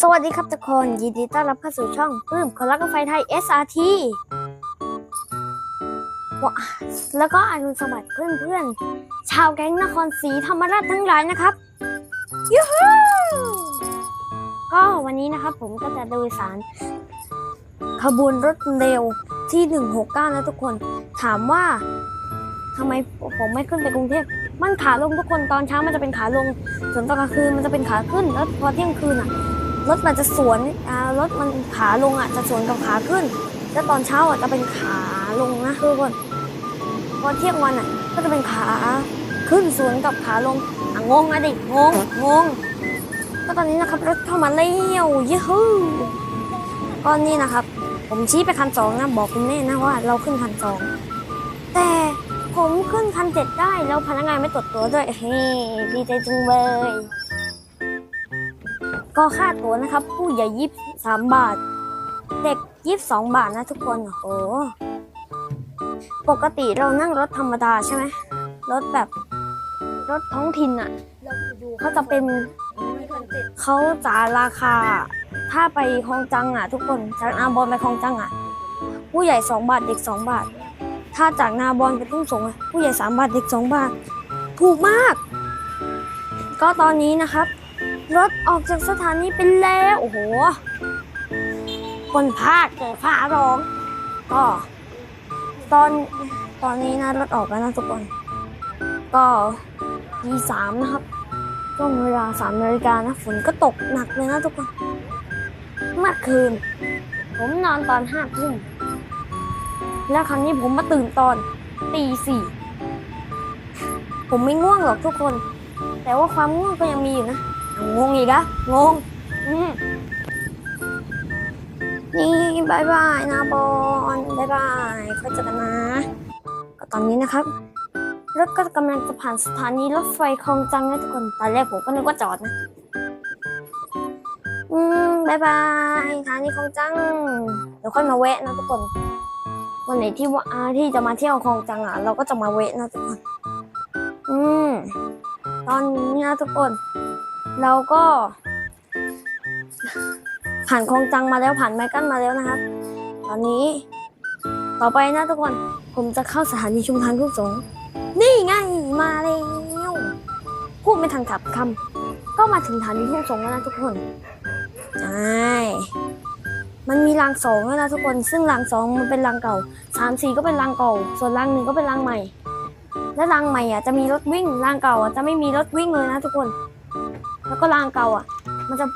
สวัสดีครับทุกคนยินดีต้อนรับเข้าสู่ช่องปื้มคนรักรถไฟไทย SRT วแล้วก็อรุสวัสดิ์เพื่อนๆ ชาวแก๊งนครศรีธรรมราชทั้งหลายนะครับยูฮูก็วันนี้นะครับผมก็จะโดยสาร ขบวนรถเร็วที่ 169 นะทุกคน ถามว่าทำไมผมไม่ขึ้นไปกรุงเทพมันขาลงทุกคนตอนเช้ามันจะเป็นขาลง ส่วนตอนกลางคืนมันจะเป็นขาขึ้น แล้วพอเที่ยงคืนอะ รถมันจะสวนรถมันขาลงอะจะสวนกับขาขึ้น แล้วตอนเช้าอะจะเป็นขาลงนะทุกคนพอเที่ยงวันอะก็จะเป็นขาขึ้นสวนกับขาลงอะงงอะดิงงงงก็ตอนนี้นะครับรถเข้ามาเร็วยี่ฮู้ก็นี่นะครับ ผมชี้ไปคันสองนะบอกคุณแม่นะว่าเราขึ้นคันสองแต่ผมขึ้นคันเจ็ดได้แล้วพนักงานไม่ตรวจตัวด้วยเฮ้ดีใจจังเลย ก็ค่าตั๋วนะครับ ผู้ใหญ่ยี่สามบาท เด็กยี่สองบาทนะทุกคนโอ้ปกติเรานั่งรถธรรมดาใช่ไหมรถแบบรถท้องถิ่นอะเขาจะเป็นเขาจะราคา ถ้าไปคลองจังอะทุกคนจากนาบอลไปคลองจังอะผู้ใหญ่สองบาทเด็กสองบาท ถ้าจากนาบอลไปทุ่งสงผู้ใหญ่สามบาทเด็กสองบาท ถูกมาก ก็ตอนนี้นะครับ รถออกจากสถานีไปแล้ว โอ้โหคนพากเกิดฟ้าร้องก็ตอนตอนนี้นะรถออกแล้วนะทุกคน ก็ยีสามนะครับช่วงเวลาสามนาฬิกานะฝนก็ตกหนักเลยนะทุกคน เมื่อคืน ผมนอนตอนห้าทุ่มแล้วครั้งนี้ผมมาตื่นตอนตีสี่ผมไม่ง่วงหรอกทุกคน แต่ว่าความง่วงก็ยังมีอยู่นะ งงอีกอะงงอืมนี่บายบายนาบอลบายบายค่อยเจอกันนะ ก็ตอนนี้นะครับรถก็กำลังจะผ่านสถานีรถไฟคลองจังนะทุกคนตอนแรกผมก็นึกว่าจอดนะอืมบายบายสถานีคลองจังเดี๋ยวค่อยมาแวะนะทุกคนวันไหนที่ว่าอ่าที่จะมาเที่ยวคลองจังอะเราก็จะมาแวะนะทุกคน อืมตอนนี้นะทุกคน เราก็ ผ่านคลองจังมาแล้วผ่านไมกั้นมาแล้วนะครับ ตอนนี้ ต่อไปนะทุกคน ผมจะเข้าสถานีชุมทางทุกสง นี่ไงมาแล้วพูดไม่ทันขับคำก็มาถึงสถานีทุ่งสงแล้วนะทุกคน ใช่ มันมีรางสองแล้วนะทุกคน ซึ่งรางสองมันเป็นรางเก่าสามสี่ก็เป็นรางเก่า ส่วนรางหนึ่งก็เป็นรางใหม่และรางใหม่อะจะมีรถวิ่งรางเก่าอะจะไม่มีรถวิ่งเลยนะทุกคน แล้วก็รางเก่าอะ มันจะ